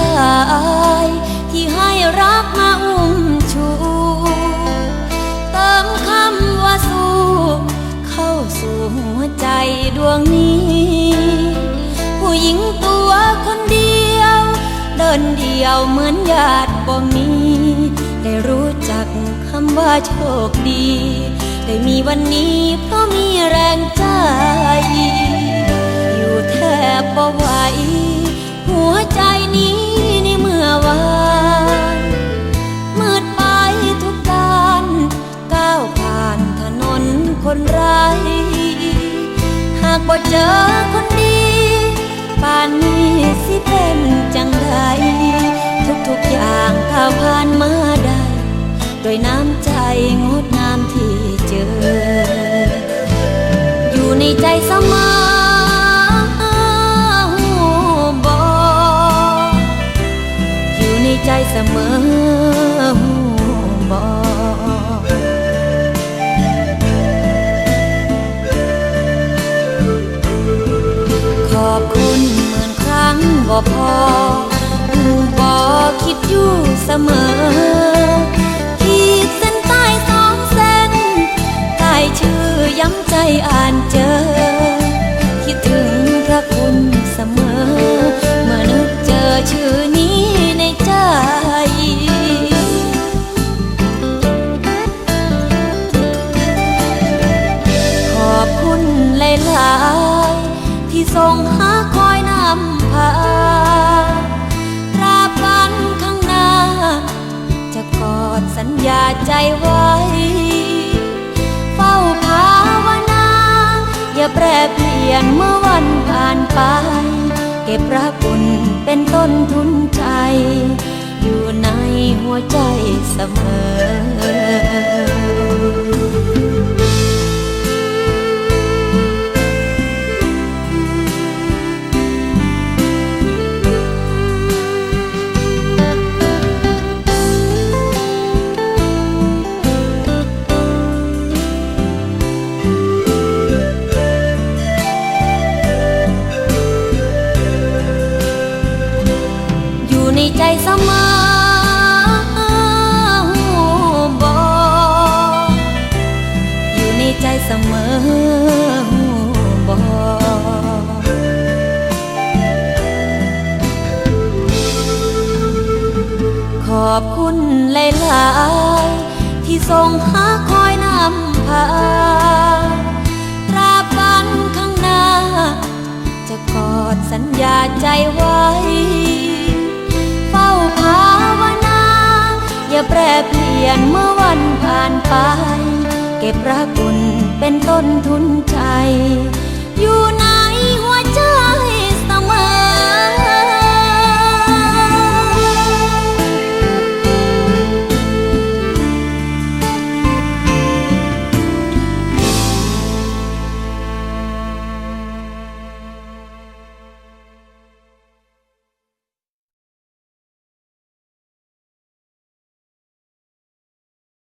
ลายที่ให้รักมาอุ้มชู เติมคำว่าสู้ เข้าสู่หัวใจดวงนี้ ผู้หญิงตัวคนเดียว เดินเดียวเหมือนญาติบ่มี ได้รู้จักคำว่าโชคดี ได้มีวันนี้เพราะมีแรงใจ อยู่แทบบ่ไหว คนไร้หากบ่เจอคนดี ป่านนี้สิเป็นจังใดทุกๆอย่างก้าวผ่านมาได้ด้วยน้ำใจงดงามที่เจอ อยู่ในใจเสมอบอกอยู่ในใจเสมอบอก มอ ขีดเส้นใต้สองเส้นใต้ชื่อย้ำใจอ่านเจอ คิดถึงพระคุณเสมอ เมื่อนึกเจอชื่อนี้ในใจขอบคุณหลาย ๆ ที่ส่งหาคอยนำพา สัญญาใจไว้ เฝ้าภาวนา อย่าแปรเปลี่ยนเมื่อวันผ่านไป เก็บรักคุณเป็นต้นทุนใจ อยู่ในหัวใจเสมอ ใจเสมอบอกอยู่ในใจเสมอบอกขอบคุณหลายๆที่ส่งหาคอยนำพาตราบวันข้างหน้า จะกอดสัญญาใจว้เอย่าแปรเปลี่ยนเมื่อวันผ่านไป เก็บรักคุณเป็นต้นทุนใจ อยู่ใน